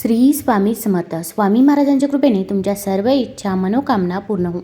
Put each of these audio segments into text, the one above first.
श्री स्वामी समर्थ. स्वामी महाराजांच्या कृपेने तुमच्या सर्व इच्छा मनोकामना पूर्ण हो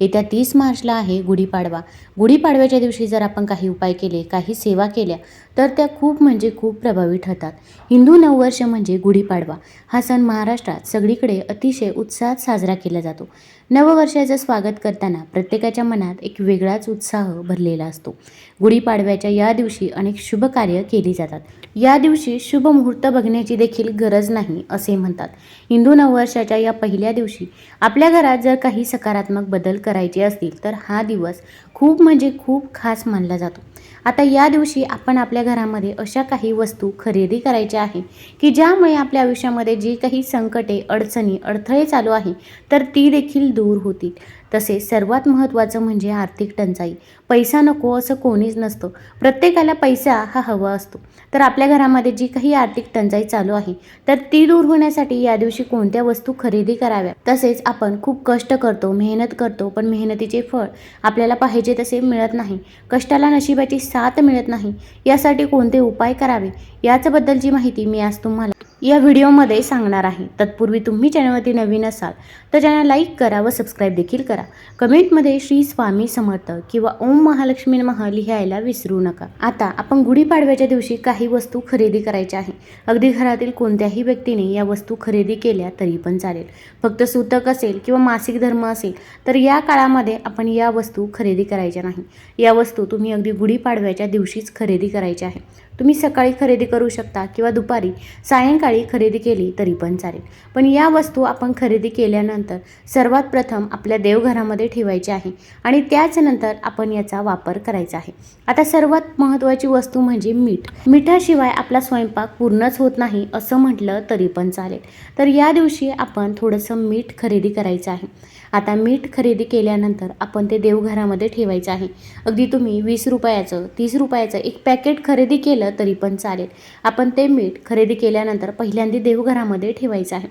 येत्या तीस मार्चला आहे गुढीपाडवा. गुढीपाडव्याच्या दिवशी जर आपण काही उपाय केले काही सेवा केल्या तर त्या खूप म्हणजे खूप प्रभावी ठरतात. हिंदू नववर्ष म्हणजे गुढीपाडवा. हा सण महाराष्ट्रात सगळीकडे अतिशय उत्साहात साजरा केला जातो. नववर्षाचं स्वागत करताना प्रत्येकाच्या मनात एक वेगळाच उत्साह भरलेला असतो. गुढीपाडव्याच्या या दिवशी अनेक शुभ कार्य केली जातात. या दिवशी शुभ मुहूर्त बघण्याची देखील गरज नाही असे म्हणतात. हिंदू नववर्षाच्या या पहिल्या दिवशी आपल्या घरात जर काही सकारात्मक बदल करायचे असतील तर हा दिवस खूप म्हणजे खूप खास मानला जातो. आता या दिवशी आपण आपल्या घरामध्ये अशा काही वस्तू खरेदी करायच्या आहे की ज्यामुळे आपल्या आयुष्यामध्ये जी काही संकटे अडचणी अडथळे चालू आहे तर ती देखील दूर होतील. तसेच सर्वात महत्त्वाचं म्हणजे आर्थिक टंचाई. पैसा नको असं कोणी कोणीच नसतो. प्रत्येकाला पैसा हा हवा असतो. तर आपल्या घरामध्ये जी काही आर्थिक टंचाई चालू आहे तर ती दूर होण्यासाठी या दिवशी कोणत्या वस्तू खरेदी कराव्या तसेच आपण खूप कष्ट करतो मेहनत करतो पण मेहनतीचे फळ आपल्याला पाहिजे तसे मिळत नाही. कष्टाला नशिबाची साथ मिळत नाही. यासाठी कोणते उपाय करावे? याच्याबद्दलची माहिती मी आज तुम्हाला या व्हिडिओमध्ये सांगणार आहे. तत्पूर्वी तुम्ही चॅनलवरती नवीन असाल तर चॅनल लाईक करा व सबस्क्राईब देखील करा. कमेंटमध्ये श्री स्वामी समर्थ किंवा ओम महालक्ष्मी महा लिहायला विसरू नका. आता आपण गुढीपाडव्याच्या दिवशी काही वस्तू खरेदी करायच्या आहे. अगदी घरातील कोणत्याही व्यक्तीने या वस्तू खरेदी केल्या तरी पण चालेल. फक्त सूतक असेल किंवा मासिक धर्म असेल तर या काळामध्ये आपण या वस्तू खरेदी करायच्या नाही. या वस्तू तुम्ही अगदी गुढीपाडव्याच्या दिवशीच खरेदी करायच्या आहे. तुम्ही सकाळी खरेदी करू शकता किंवा दुपारी सायंकाळी खरेदी केली तरी पण चालेल. पण या वस्तू आपण खरेदी केल्यानंतर सर्वात प्रथम आपल्या देवघरामध्ये ठेवायची आहे आणि त्याचनंतर आपण याचा वापर करायचा आहे. आता सर्वात महत्त्वाची वस्तू म्हणजे मीठ. मिठाशिवाय आपला स्वयंपाक पूर्णच होत नाही असं म्हटलं तरी पण चालेल. तर या दिवशी आपण थोडंसं मीठ खरेदी करायचं आहे. आता मीठ खरेदी केल्यानंतर आपण ते देवघरामध्ये ठेवायचं आहे. अगदी तुम्ही वीस रुपयाचं तीस रुपयाचं एक पॅकेट खरेदी केलं तरी पण चालेल. आपण ते मीठ खरेदी केल्यानंतर पहिल्यांदा देवघरामध्ये ठेवायचं आहे.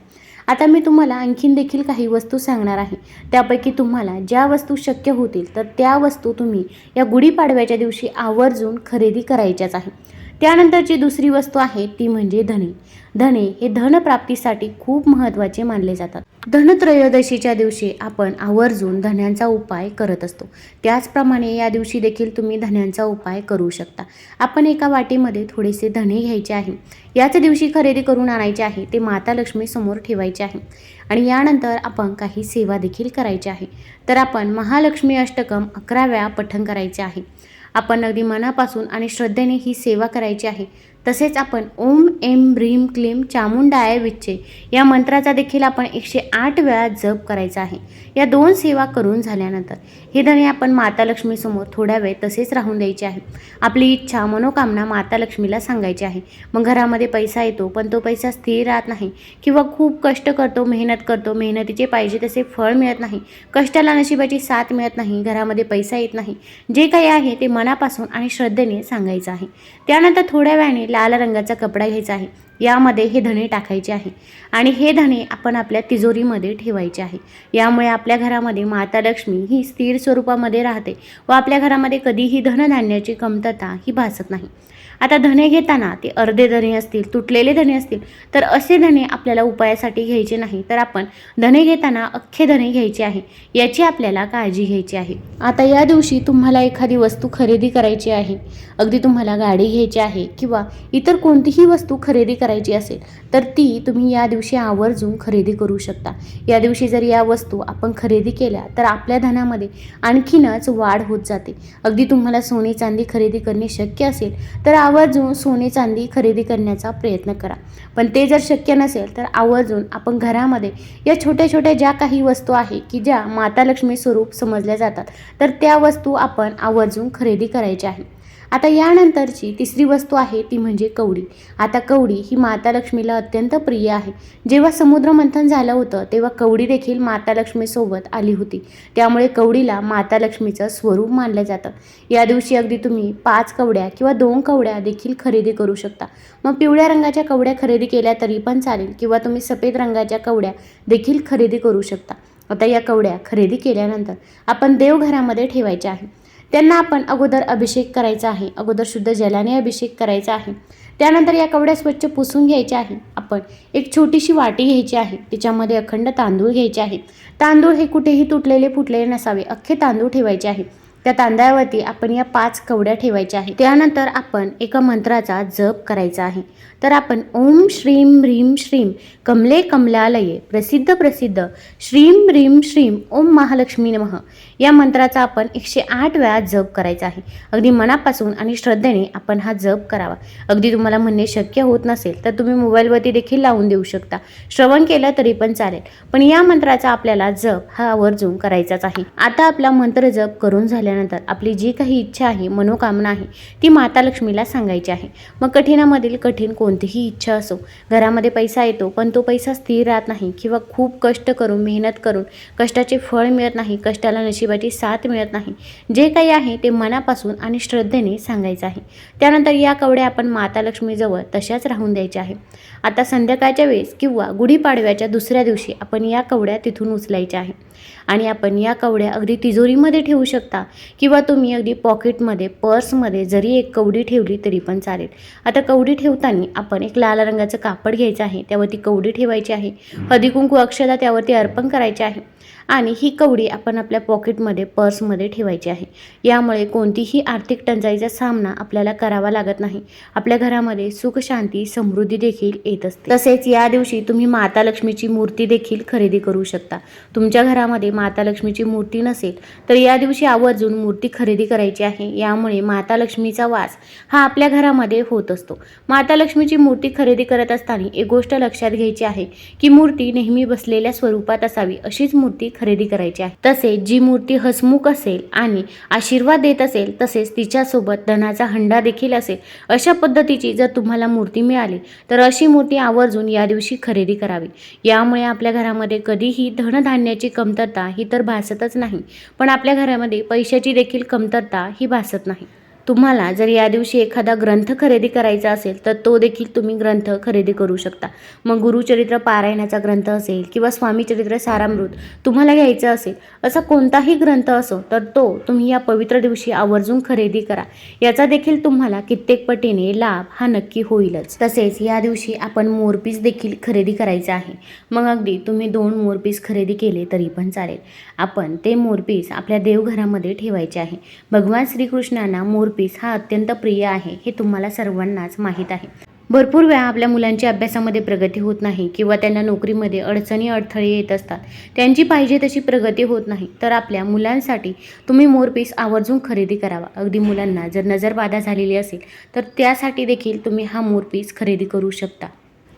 आता मी तुम्हाला आणखीन देखील काही वस्तू सांगणार आहे. त्यापैकी तुम्हाला ज्या वस्तू शक्य होतील तर त्या वस्तू तुम्ही या गुढीपाडव्याच्या दिवशी आवर्जून खरेदी करायच्याच आहे. त्यानंतरची दुसरी वस्तू आहे ती म्हणजे धने. धने हे धनप्राप्तीसाठी खूप महत्त्वाचे मानले जातात. धनत्रयोदशीच्या दिवशी आपण आवर्जून धन्यांचा उपाय करत असतो. त्याचप्रमाणे या दिवशी देखील तुम्ही धन्यांचा उपाय करू शकता. आपण एका वाटीमध्ये थोडेसे धने घ्यायचे आहे. याच दिवशी खरेदी करून आणायचे आहे ते माता लक्ष्मी समोर ठेवायचे आहे. आणि यानंतर आपण काही सेवा देखील करायची आहे. तर आपण महालक्ष्मी अष्टकम अकरा वेळा पठण करायचे आहे. आपण अगदी मनापासून आणि श्रद्धेने ही सेवा करायची आहे. तसेच आपण ओम एम ब्रीम क्लीम चामुंडाय विच्चे या मंत्राचा देखील आपण एकशे आठ वेळा जप करायचा आहे. या दोन सेवा करून झाल्यानंतर हे धने आपण माता लक्ष्मीसमोर थोड्या वेळ तसेच राहून द्यायचे आहे. आपली इच्छा मनोकामना माता लक्ष्मीला सांगायची आहे. मग घरामध्ये पैसा येतो पण तो पैसा स्थिर राहत नाही किंवा खूप कष्ट करतो मेहनत करतो मेहनतीचे पाहिजे तसे फळ मिळत नाही कष्टाला नशिबाची साथ मिळत नाही घरामध्ये पैसा येत नाही. जे काही आहे ते मनापासून आणि श्रद्धेने सांगायचं आहे. त्यानंतर थोड्या वेळाने लाल रंगाचा कपडा घ्यायचा आहे. यामध्ये हे धणे टाकायचे आहे. आणि हे धणे आपण आपल्या तिजोरीमध्ये ठेवायचे आहे. यामुळे आपल्या घरामध्ये माता लक्ष्मी ही स्थिर स्वरूपामध्ये राहते व आपल्या घरामध्ये कधीही धनधान्याची कमतरता ही भासत नाही. आता धने घेताना ते अर्धे धने असतील तुटलेले धने असतील तर असे धने आपल्याला उपायासाठी घ्यायचे नाही. तर आपण धने घेताना अख्खे धने घ्यायचे आहे. याची आपल्याला काळजी घ्यायची आहे. आता या दिवशी तुम्हाला एखादी वस्तू खरेदी करायची आहे. अगदी तुम्हाला गाडी घ्यायची आहे किंवा इतर कोणतीही वस्तू खरेदी करायची असेल तर ती तुम्ही या दिवशी आवर्जून खरेदी करू शकता. या दिवशी जर या वस्तू आपण खरेदी केल्या तर आपल्या धनामध्ये आणखीनच वाढ होत जाते. अगदी तुम्हाला सोने चांदी खरेदी करणे शक्य असेल तर आवर्जून सोने चांदी खरेदी करण्याचा प्रयत्न करा. पण ते जर शक्य नसेल तर आवर्जून आपण घरामध्ये या छोट्या छोट्या ज्या काही वस्तू आहे की ज्या माता लक्ष्मी स्वरूप समजल्या जातात तर त्या वस्तू आपण आवर्जून खरेदी करायच्या आहे आता यानंतरची तिसरी वस्तू आहे ती म्हणजे कवडी. आता कवडी ही माता लक्ष्मीला अत्यंत प्रिय आहे. जेव्हा समुद्र मंथन झालं होतं तेव्हा कवडी देखील माता लक्ष्मीसोबत आली होती. त्यामुळे कवडीला माता लक्ष्मीचं स्वरूप मानलं जातं. या दिवशी अगदी तुम्ही पाच कवड्या किंवा दोन कवड्या देखील खरेदी करू शकता. मग पिवळ्या रंगाच्या कवड्या खरेदी केल्या तरी पण चालेल किंवा तुम्ही सफेद रंगाच्या कवड्या देखील खरेदी करू शकता. आता या कवड्या खरेदी केल्यानंतर आपण देवघरामध्ये ठेवायच्या आहे. त्यांना आपण अगोदर अभिषेक करायचा आहे. अगोदर शुद्ध जलाने अभिषेक करायचा आहे. त्यानंतर या कवड्या स्वच्छ पुसून घ्यायच्या आहे. आपण एक छोटीशी वाटी घ्यायची आहे. तिच्यामध्ये अखंड तांदूळ घ्यायचे आहे. तांदूळ हे कुठेही तुटलेले फुटलेले नसावे. अख्खे तांदूळ ठेवायचे आहे. त्या तांदळावरती आपण या पाच कवड्या ठेवायच्या आहेत. त्यानंतर आपण एका मंत्राचा जप करायचा आहे. तर आपण ओम श्रीम ह्रीम श्रीम कमले कमलालये प्रसिद्ध प्रसिद्ध श्रीम ह्रीम श्रीम ओम महालक्ष्मी नमः या मंत्राचा आपण एकशे आठ वेळा जप करायचा आहे. अगदी मनापासून आणि श्रद्धेने आपण हा जप करावा. अगदी तुम्हाला म्हणणे शक्य होत नसेल तर तुम्ही मोबाईलवरती देखील लावून देऊ शकता. श्रवण केलं तरी पण चालेल. पण या मंत्राचा आपल्याला जप हा आवर्जून करायचाच आहे. आता आपला मंत्र जप करून झाल्यानंतर आपली जी काही इच्छा आहे मनोकामना आहे ती माता लक्ष्मीला सांगायची आहे. मग कठीणामधील कठीण कोणतीही इच्छा असो घरामध्ये पैसा येतो पण तो पैसा स्थिर राहत नाही किंवा खूप कष्ट करून मेहनत करून कष्टाचे फळ मिळत नाही कष्टाला नशिबाची साथ मिळत नाही. जे काही आहे ते मनापासून आणि श्रद्धेने सांगायचं आहे. त्यानंतर या कवड्या आपण माता लक्ष्मीजवळ तशाच राहून द्यायच्या आहे आता संध्याकाळच्या वेळेस किंवा गुढीपाडव्याच्या दुसऱ्या दिवशी आपण या कवड्या तिथून उचलायच्या आहे आणि आपण या कवड्या अगदी तिजोरीमध्ये ठेवू शकता किंवा तुम्ही अगदी पॉकेटमध्ये पर्समध्ये जरी एक कवडी ठेवली तरी पण चालेल. आता कवडी ठेवताना आपण एक लाल रंगाचं कापड घ्यायचं आहे त्यावरती कवडी ठेवायची आहे हळदी कुंकू अक्षदा त्यावरती अर्पण करायचे आहे. आणि ही कवडी आपण आपल्या पॉकेटमध्ये पर्समध्ये ठेवायची आहे. यामुळे कोणतीही आर्थिक टंचाईचा सामना आपल्याला करावा लागत नाही. आपल्या घरामध्ये सुख शांती समृद्धी देखील येत असते. तसेच या दिवशी तुम्ही माता लक्ष्मीची मूर्ती देखील खरेदी करू शकता. तुमच्या घरामध्ये माता लक्ष्मीची मूर्ती नसेल तर या दिवशी आवर्जून मूर्ती खरेदी करायची आहे. यामुळे माता लक्ष्मीचा वास हा आपल्या घरामध्ये होत असतो. माता लक्ष्मीची मूर्ती खरेदी करत असताना एक गोष्ट लक्षात घ्यायची आहे की मूर्ती नेहमी बसलेल्या स्वरूपात असावी. अशीच मूर्ती खरेदी करायची आहे. तसेच जी मूर्ती हसमुख असेल आणि आशीर्वाद देत असेल तसेच तिच्यासोबत धनाचा हंडा देखील असेल अशा पद्धतीची जर तुम्हाला मूर्ती मिळाली तर अशी मूर्ती आवर्जून या दिवशी खरेदी करावी. यामुळे आपल्या घरामध्ये कधीही धनधान्याची कमतरता ही तर भासतच नाही पण आपल्या घरामध्ये पैशाची देखील कमतरता ही भासत नाही. तुम्हाला जर या दिवशी एखादा ग्रंथ खरेदी करायचा असेल तर तो देखील तुम्ही ग्रंथ खरेदी करू शकता. मग गुरुचरित्र पारायणाचा ग्रंथ असेल किंवा स्वामीचरित्र सारामृत तुम्हाला घ्यायचं असेल असा कोणताही ग्रंथ असो तर तो तुम्ही या पवित्र दिवशी आवर्जून खरेदी करा. याचा देखील तुम्हाला कित्येक पटीने लाभ हा नक्की होईलच. तसेच या दिवशी आपण मोरपीस देखील खरेदी करायचा आहे. मग अगदी तुम्ही दोन मोरपीस खरेदी केले तरी पण चालेल. आपण ते मोरपीस आपल्या देवघरामध्ये ठेवायचे आहे. भगवान श्रीकृष्णांना मोर पीस हा अत्यंत प्रिय आहे हे तुम्हाला सर्वांनाच माहीत आहे. भरपूर वेळा आपल्या मुलांची अभ्यासामध्ये प्रगती होत नाही किंवा त्यांना नोकरीमध्ये अडचणी अडथळे येत असतात. त्यांची पाहिजे तशी प्रगती होत नाही. तर आपल्या मुलांसाठी तुम्ही मोरपीस आवर्जून खरेदी करावा. अगदी मुलांना जर नजरबाधा झालेली असेल तर त्यासाठी देखील तुम्ही हा मोरपीस खरेदी करू शकता.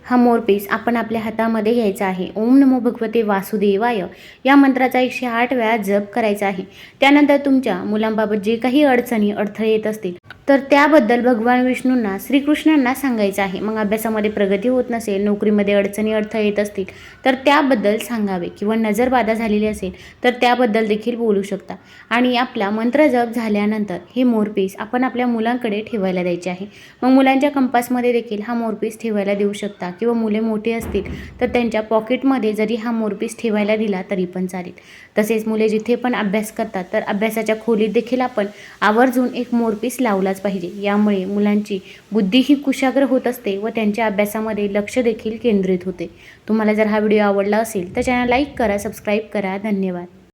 हा मोरपीस आपण आपल्या हातामध्ये घ्यायचा आहे. ओम नमो भगवते वासुदेवाय. या मंत्राचा एकशे आठ वेळा जप करायचा आहे. त्यानंतर तुमच्या मुलांबाबत जे काही अडचणी अडथळे येत असतील तर त्याबद्दल भगवान विष्णूंना श्रीकृष्णांना सांगायचं आहे. मग अभ्यासामध्ये प्रगती होत नसेल नोकरीमध्ये अडचणी अडथळे येत असतील तर त्याबद्दल सांगावे. किंवा नजरबाधा झालेली असेल तर त्याबद्दल देखील बोलू शकता. आणि आपला मंत्र जप झाल्यानंतर हे मोरपीस आपण आपल्या मुलांकडे ठेवायला द्यायचे आहे. मग मुलांच्या कंपासमध्ये देखील हा मोरपीस ठेवायला देऊ शकता. किंवा मुले मोठी असतील तर त्यांच्या पॉकेटमध्ये जरी हा मोरपीस ठेवायला दिला तरी पण चालेल. तसेच मुले जिथे पण अभ्यास करतात तर अभ्यासाच्या खोलीत देखील आपण आवर्जून एक मोरपीस लावलाच पाहिजे. यामुळे मुलांची बुद्धी ही कुशाग्र होत असते व त्यांच्या अभ्यासामध्ये लक्ष देखील केंद्रित होते. तुम्हाला जर हा व्हिडिओ आवडला असेल तर चॅनल लाईक करा सबस्क्राईब करा. धन्यवाद.